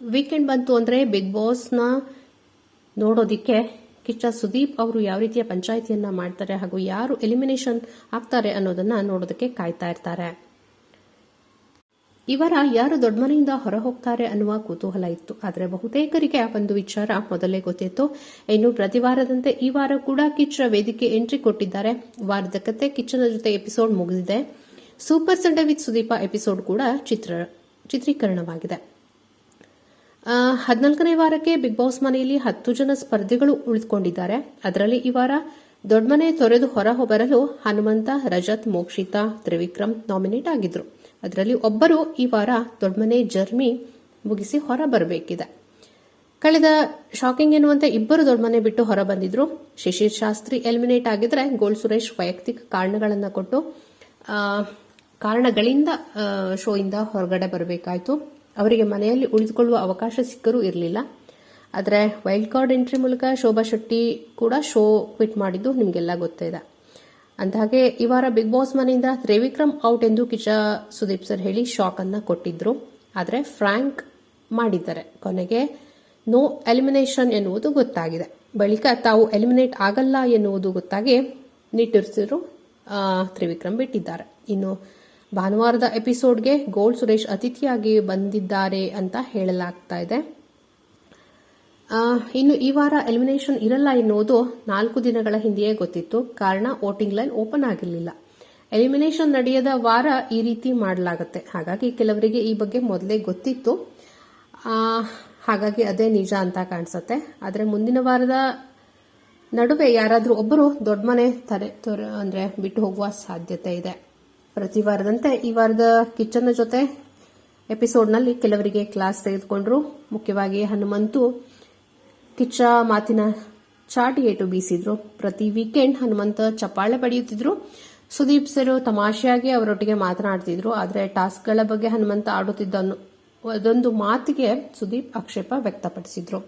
Weekend ಬಂತು ಅಂದರೆ big ಬಾಸ್ನ ನೋಡೋದಿಕ್ಕೆ ಕಿಚ್ಚ ಸುದೀಪ್ ಅವರು ಯಾವ ರೀತಿಯ ಪಂಚಾಯಿತಿಯನ್ನು ಮಾಡ್ತಾರೆ ಹಾಗೂ ಯಾರು ಎಲಿಮಿನೇಷನ್ ಆಗ್ತಾರೆ ಅನ್ನೋದನ್ನ ನೋಡೋದಕ್ಕೆ ಕಾಯ್ತಾ ಇರ್ತಾರೆ. ಇವರ ಯಾರು ದೊಡ್ಡ ಮನೆಯಿಂದ ಹೊರ ಹೋಗ್ತಾರೆ ಅನ್ನುವ ಕುತೂಹಲ ಇತ್ತು. ಆದರೆ ಬಹುತೇಕರಿಗೆ ಆ ಒಂದು ವಿಚಾರ ಮೊದಲೇ ಗೊತ್ತಿತ್ತು. ಇನ್ನು ಪ್ರತಿ ವಾರದಂತೆ ಈ ವಾರ ಕೂಡ ಕಿಚ್ಚರ ವೇದಿಕೆ ಎಂಟ್ರಿ ಕೊಟ್ಟಿದ್ದಾರೆ. ವಾರದ ಕತೆ ಕಿಚ್ಚನ ಜೊತೆ ಎಪಿಸೋಡ್ ಮುಗಿದಿದೆ. Super Sunday with Sudeep episode ಕೂಡ ಚಿತ್ರ ಚಿತ್ರೀಕರಣವಾಗಿದೆ. ಹದಿನಾಲ್ಕನೇ ವಾರಕ್ಕೆ ಬಿಗ್ ಬಾಸ್ ಮನೆಯಲ್ಲಿ ಹತ್ತು ಜನ ಸ್ಪರ್ಧಿಗಳು ಉಳಿದುಕೊಂಡಿದ್ದಾರೆ. ಅದರಲ್ಲಿ ಈ ವಾರ ದೊಡ್ಡಮನೆ ತೊರೆದು ಹೊರ ಬರಲು ಹನುಮಂತ, ರಜತ್, ಮೋಕ್ಷಿತಾ, ತ್ರಿವಿಕ್ರಮ್ ನಾಮಿನೇಟ್ ಆಗಿದ್ರು. ಅದರಲ್ಲಿ ಒಬ್ಬರು ಈ ವಾರ ದೊಡ್ಡಮನೆ ಜರ್ಮಿ ಮುಗಿಸಿ ಹೊರ ಬರಬೇಕಿದೆ ಕಳೆದ ಶಾಕಿಂಗ್ ಎನ್ನುವಂತೆ ಇಬ್ಬರು ದೊಡ್ಡಮನೆ ಬಿಟ್ಟು ಹೊರ ಬಂದಿದ್ರು ಶಿಶಿರ್ ಶಾಸ್ತ್ರಿ ಎಲಿಮಿನೇಟ್ ಆಗಿದ್ರೆ ಗೋಲ್ ಸುರೇಶ್ ವೈಯಕ್ತಿಕ ಕಾರಣಗಳನ್ನು ಕೊಟ್ಟು ಕಾರಣಗಳಿಂದ ಶೋ ಇಂದ ಹೊರಗಡೆ ಬರಬೇಕಾಯಿತು. ಅವರಿಗೆ ಮನೆಯಲ್ಲಿ ಉಳಿದುಕೊಳ್ಳುವ ಅವಕಾಶ ಸಿಕ್ಕರೂ ಇರಲಿಲ್ಲ. ಆದರೆ ವೈಲ್ಡ್ ಕಾರ್ಡ್ ಎಂಟ್ರಿ ಮೂಲಕ ಶೋಭಾ ಶೆಟ್ಟಿ ಕೂಡ ಶೋ ಕ್ವಿಟ್ ಮಾಡಿದ್ದು ನಿಮಗೆಲ್ಲ ಗೊತ್ತಿದೆ. ಅಂದಹಾಗೆ ಈ ವಾರ ಬಿಗ್ ಬಾಸ್ ಮನೆಯಿಂದ ತ್ರಿವಿಕ್ರಮ್ ಔಟ್ ಎಂದು ಕಿಚ ಸುದೀಪ್ ಸರ್ ಹೇಳಿ ಶಾಕ್ ಅನ್ನ ಕೊಟ್ಟಿದ್ರು. ಆದರೆ ಫ್ರಾಂಕ್ ಮಾಡಿದ್ದಾರೆ. ಕೊನೆಗೆ ನೋ ಎಲಿಮಿನೇಷನ್ ಎನ್ನುವುದು ಗೊತ್ತಾಗಿದೆ. ಬಳಿಕ ತಾವು ಎಲಿಮಿನೇಟ್ ಆಗಲ್ಲ ಎನ್ನುವುದು ಗೊತ್ತಾಗಿ ನಿಟ್ಟುರಿಸಿದ್ರು ತ್ರಿವಿಕ್ರಮ್ ಬಿಟ್ಟಿದ್ದಾರೆ. ಇನ್ನು ಭಾನುವಾರದ ಎಪಿಸೋಡ್ಗೆ ಗೋಲ್ಡ್ ಸುರೇಶ್ ಅತಿಥಿಯಾಗಿ ಬಂದಿದ್ದಾರೆ ಅಂತ ಹೇಳಲಾಗ್ತಾ ಇದೆ. ಇನ್ನು ಈ ವಾರ ಎಲಿಮಿನೇಷನ್ ಇರಲ್ಲ ಎನ್ನುವುದು ನಾಲ್ಕು ದಿನಗಳ ಹಿಂದೆಯೇ ಗೊತ್ತಿತ್ತು. ಕಾರಣ ವೋಟಿಂಗ್ ಲೈನ್ ಓಪನ್ ಆಗಿರಲಿಲ್ಲ. ಎಲಿಮಿನೇಷನ್ ನಡೆಯದ ವಾರ ಈ ರೀತಿ ಮಾಡಲಾಗುತ್ತೆ. ಹಾಗಾಗಿ ಕೆಲವರಿಗೆ ಈ ಬಗ್ಗೆ ಮೊದಲೇ ಗೊತ್ತಿತ್ತು. ಹಾಗಾಗಿ ಅದೇ ನಿಜ ಅಂತ ಕಾಣಿಸುತ್ತೆ. ಆದರೆ ಮುಂದಿನ ವಾರದ ನಡುವೆ ಯಾರಾದರೂ ಒಬ್ಬರು ದೊಡ್ಡ ಮನೆ ತಲೆ ತೊರೆ, ಅಂದರೆ ಬಿಟ್ಟು ಹೋಗುವ ಸಾಧ್ಯತೆ ಇದೆ. ಪ್ರತಿ ವಾರದಂತೆ ಈ ವಾರದ ಕಿಚ್ಚನ ಜೊತೆ ಎಪಿಸೋಡ್ನಲ್ಲಿ ಕೆಲವರಿಗೆ ಕ್ಲಾಸ್ ತೆಗೆದುಕೊಂಡ್ರು. ಮುಖ್ಯವಾಗಿ ಹನುಮಂತು ಕಿಚ್ಚ ಮಾತಿನ ಚಾಟ್ ಏಟು ಬೀಸಿದ್ರು. ಪ್ರತಿ ವೀಕೆಂಡ್ ಹನುಮಂತ ಚಪ್ಪಾಳೆ ಪಡೆಯುತ್ತಿದ್ರು ಸುದೀಪ್ ಸರ್ ತಮಾಷೆಯಾಗಿ ಅವರೊಟ್ಟಿಗೆ ಮಾತನಾಡ್ತಿದ್ರು. ಆದರೆ ಟಾಸ್ಕ್ಗಳ ಬಗ್ಗೆ ಹನುಮಂತ ಆಡುತ್ತಿದ್ದ ಅನ್ನೋ- ಅದೊಂದು ಮಾತಿಗೆ ಸುದೀಪ್ ಆಕ್ಷೇಪ ವ್ಯಕ್ತಪಡಿಸಿದ್ರು.